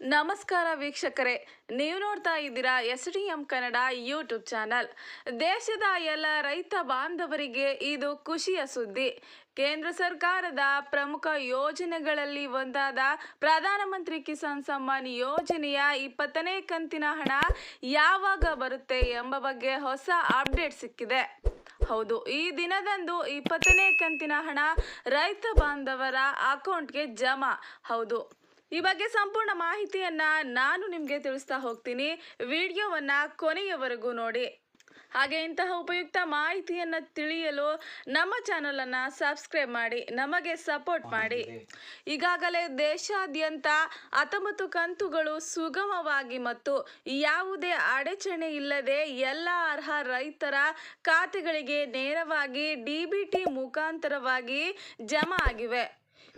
ನಮಸ್ಕಾರ ವೀಕ್ಷಕರೇ, ನೀವು ನೋಡ್ತಾ ಇದ್ದೀರಾ S D M Kannada YouTube channel. ದೇಶದ ಎಲ್ಲ ರೈತ ಬಾಂಧವರಿಗೆ ಇದು ಖುಷಿಯ ಸುದ್ದಿ. ಕೇಂದ್ರ ಸರ್ಕಾರದ ಪ್ರಮುಖ ಯೋಜನೆಗಳಲ್ಲಿ ಒಂದಾದ ಪ್ರಧಾನಮಂತ್ರಿ ಕಿಸಾನ್ ಸಮ್ಮಾನ್ ಯೋಜನೆಯ ಇಪ್ಪತ್ತನೇ ಕಂತಿನ ಹಣ ಯಾವಾಗ ಬರುತ್ತೆ ಎಂಬ ಬಗ್ಗೆ ಹೊಸ ಅಪ್ಡೇಟ್ ಸಿಕ್ಕಿದೆ. ಹೌದು, ಈ ದಿನದಂದು ಇಪ್ಪತ್ತನೇ ಕಂತಿನ ಹಣ ರೈತ ಬಾಂಧವರ ಅಕೌಂಟ್ಗೆ ಜಮಾ. ಹೌದು ಈ ಬಗ್ಗೆ ಸಂಪೂರ್ಣ ಮಾಹಿತಿಯನ್ನ ನಾನು ನಿಮಗೆ ತಿಳಿಸ್ತಾ ಹೋಗ್ತೀನಿ. ವಿಡಿಯೋವನ್ನ ಕೊನೆಯವರೆಗೂ ನೋಡಿ. ಹಾಗೆ ಇಂತಹ ಉಪಯುಕ್ತ ಮಾಹಿತಿಯನ್ನು ತಿಳಿಯಲು ನಮ್ಮ ಚಾನಲನ್ನು ಸಬ್ಸ್ಕ್ರೈಬ್ ಮಾಡಿ, ನಮಗೆ ಸಪೋರ್ಟ್ ಮಾಡಿ. ಈಗಾಗಲೇ ದೇಶಾದ್ಯಂತ ಹತ್ತೊಂಬತ್ತು ಕಂತುಗಳು ಸುಗಮವಾಗಿ ಮತ್ತು ಯಾವುದೇ ಅಡಚಣೆ ಇಲ್ಲದೆ ಎಲ್ಲ ಅರ್ಹ ರೈತರ ಖಾತೆಗಳಿಗೆ ನೇರವಾಗಿ ಡಿಬಿಟಿ ಮುಖಾಂತರವಾಗಿ ಜಮಾ ಆಗಿವೆ.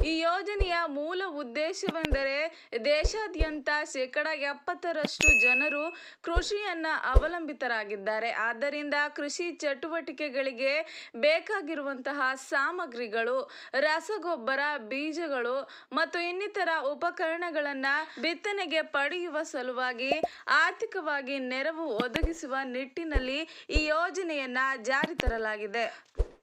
ಈ ಯೋಜನೆಯ ಮೂಲ ಉದ್ದೇಶವೆಂದರೆ ದೇಶಾದ್ಯಂತ ಶೇಕಡ ಎಪ್ಪತ್ತರಷ್ಟು ಜನರು ಕೃಷಿಯನ್ನ ಅವಲಂಬಿತರಾಗಿದ್ದಾರೆ. ಆದ್ದರಿಂದ ಕೃಷಿ ಚಟುವಟಿಕೆಗಳಿಗೆ ಬೇಕಾಗಿರುವಂತಹ ಸಾಮಗ್ರಿಗಳು, ರಸಗೊಬ್ಬರ, ಬೀಜಗಳು ಮತ್ತು ಇನ್ನಿತರ ಉಪಕರಣಗಳನ್ನು ಬಿತ್ತನೆಗೆ ಪಡೆಯುವ ಸಲುವಾಗಿ ಆರ್ಥಿಕವಾಗಿ ನೆರವು ಒದಗಿಸುವ ನಿಟ್ಟಿನಲ್ಲಿ ಈ ಯೋಜನೆಯನ್ನ ಜಾರಿ ತರಲಾಗಿದೆ.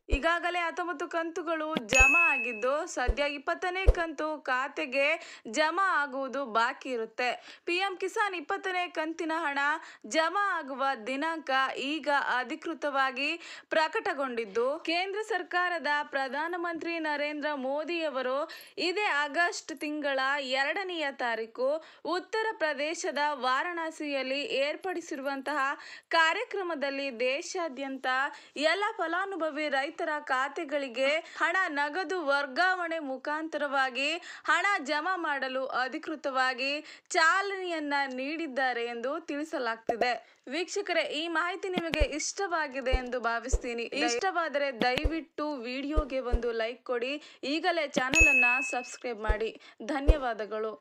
ಈಗಾಗಲೇ ಹತ್ತೊಂಬತ್ತು ಕಂತುಗಳು ಜಮಾ ಆಗಿದ್ದು ಸದ್ಯ ಇಪ್ಪತ್ತನೇ ಕಂತು ಖಾತೆಗೆ ಜಮಾ ಆಗುವುದು ಬಾಕಿ ಇರುತ್ತೆ. ಪಿಎಂ ಕಿಸಾನ್ ಇಪ್ಪತ್ತನೇ ಕಂತಿನ ಹಣ ಜಮಾ ಆಗುವ ದಿನಾಂಕ ಈಗ ಅಧಿಕೃತವಾಗಿ ಪ್ರಕಟಗೊಂಡಿದ್ದು. ಕೇಂದ್ರ ಸರ್ಕಾರದ ಪ್ರಧಾನಮಂತ್ರಿ ನರೇಂದ್ರ ಮೋದಿಯವರು ಇದೇ ಆಗಸ್ಟ್ ತಿಂಗಳ ಎರಡನೆಯ ತಾರೀಕು ಉತ್ತರ ಪ್ರದೇಶದ ವಾರಣಾಸಿಯಲ್ಲಿ ಏರ್ಪಡಿಸಿರುವಂತಹ ಕಾರ್ಯಕ್ರಮದಲ್ಲಿ ದೇಶಾದ್ಯಂತ ಎಲ್ಲ ಫಲಾನುಭವಿ ರೈತರ ಖಾತೆಗಳಿಗೆ ಹಣ ನಗದು ವರ್ಗಾವಣೆ ಮುಖಾಂತರವಾಗಿ ಹಣ ಜಮಾ ಮಾಡಲು ಅಧಿಕೃತವಾಗಿ ಚಾಲನೆಯನ್ನ ನೀಡಿದ್ದಾರೆ ಎಂದು ತಿಳಿಸಲಾಗ್ತಿದೆ. ವೀಕ್ಷಕರೇ, ಈ ಮಾಹಿತಿ ನಿಮಗೆ ಇಷ್ಟವಾಗಿದೆ ಎಂದು ಭಾವಿಸ್ತೀನಿ. ಇಷ್ಟವಾದರೆ ದಯವಿಟ್ಟು ವಿಡಿಯೋಗೆ ಒಂದು ಲೈಕ್ ಕೊಡಿ. ಈಗಲೇ ಚಾನೆಲ್ ಅನ್ನ ಸಬ್ಸ್ಕ್ರೈಬ್ ಮಾಡಿ. ಧನ್ಯವಾದಗಳು.